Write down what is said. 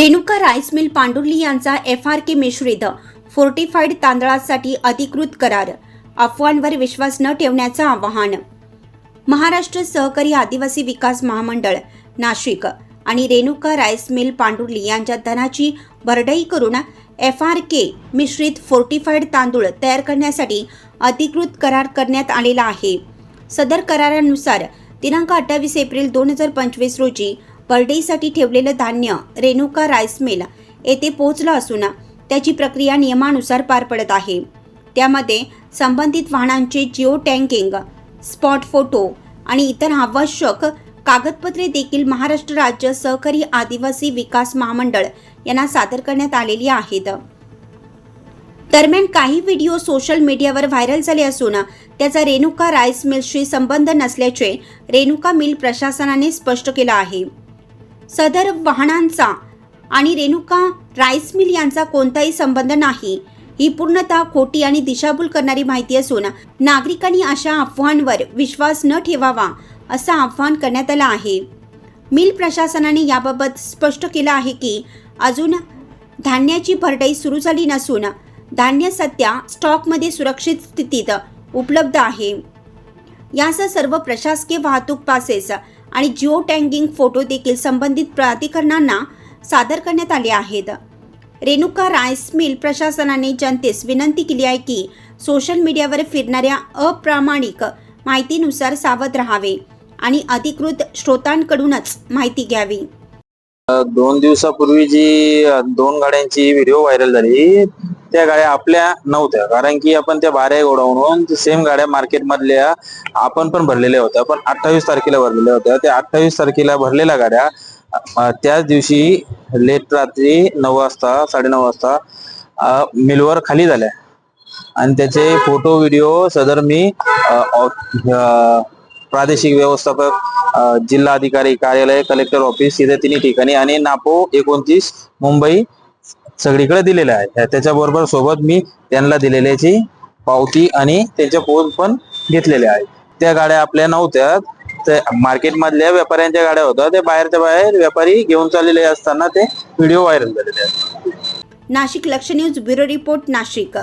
Renuka rice mill पांडुर्ली यांचा F R के मिश्रित fortified तांदळासाठी अधिकृत करार अफवांवर विश्वास न ठेवण्याचं आवाहन. महाराष्ट्र सहकारी आदिवासी विकास महामंडळ नाशिक आणि रेणुका राईस मिल पांडुर्ली यांच्या धनाची भरडाई करून एफ आर के मिश्रित फोर्टिफाईड तांदूळ तयार करण्यासाठी अधिकृत करार करण्यात आलेला आहे. सदर करारानुसार दिनांक अठ्ठावीस एप्रिल दोन हजार पंचवीस रोजी बर्डेसाठी ठेवलेलं धान्य रेणुका राईस मिल येथे पोहोचलं असून त्याची प्रक्रिया नियमानुसार पार पडत आहे. त्यामध्ये संबंधित वाहनांचे जिओ टँकिंग स्पॉट फोटो आणि इतर आवश्यक कागदपत्रे देखील महाराष्ट्र राज्य सहकारी आदिवासी विकास महामंडळ यांना सादर करण्यात आलेली आहेत. दरम्यान काही व्हिडिओ सोशल मीडियावर व्हायरल झाले असून त्याचा रेणुका राईस मिलशी संबंध नसल्याचे रेणुका मिल प्रशासनाने स्पष्ट केलं आहे. सदर वाहनांचा आणि रेणुका राईस मिल यांचा कोणताही संबंध नाही. ही पूर्णतः खोटी आणि दिशाभूल करणारी माहिती असून नागरिकांनी अशा अफवांवर विश्वास न ठेवावा असं आवाहन करण्यात आलं आहे. मिल प्रशासनाने याबाबत स्पष्ट केलं आहे की अजून धान्याची भरडाई सुरू झाली नसून धान्य सध्या स्टॉकमध्ये सुरक्षित स्थितीत उपलब्ध आहे. यासह सर्व प्रशासकीय वाहतूक पासेस आणि जिओ टँगिंग फोटो देखील संबंधित प्राधिकरणांना सादर करण्यात आले आहेत. रेणुका राईस मिल प्रशासनाने जनतेस विनंती केली आहे की सोशल मीडियावर फिरणाऱ्या अप्रामाणिक माहितीनुसार सावध राहावे आणि अधिकृत स्रोतांकडूनच माहिती घ्यावी. दोन दिवसापूर्वी जी दोन गाड्यांची व्हिडिओ व्हायरल झाली त्या गाड्या आपल्या नव्हत्या. कारण की आपण त्या भाऱ्या गोडाऊनहून सेम गाड्या मार्केटमधल्या आपण पण भरलेल्या होत्या. पण अठ्ठावीस तारखेला भरलेल्या होत्या. त्या अठ्ठावीस तारखेला भरलेल्या गाड्या त्याच दिवशी लेट रात्री नऊ वाजता साडेनऊ वाजता मिलवर खाली झाल्या. आणि त्याचे फोटो व्हिडिओ सदर मी प्रादेशिक व्यवस्थापक जिल्हाधिकारी जिल्हा अधिकारी कार्यालय कलेक्टर ऑफिस इथे तिन्ही ठिकाणी आणि नापो एकोणतीस मुंबई सगळीकडे दिलेले आहे त्याच्याबरोबर सोबत मी त्यांना दिलेल्याची पावती आणि त्यांच्या फोन पण घेतलेले आहेत. त्या गाड्या आपल्या नव्हत्या. त्या मार्केट मधल्या व्यापाऱ्यांच्या गाड्या होत्या. त्या बाहेरच्या बाहेर व्यापारी घेऊन चाललेले असताना ते व्हिडिओ व्हायरल झालेले आहेत. नाशिक लक्ष न्यूज ब्युरो रिपोर्ट नाशिक.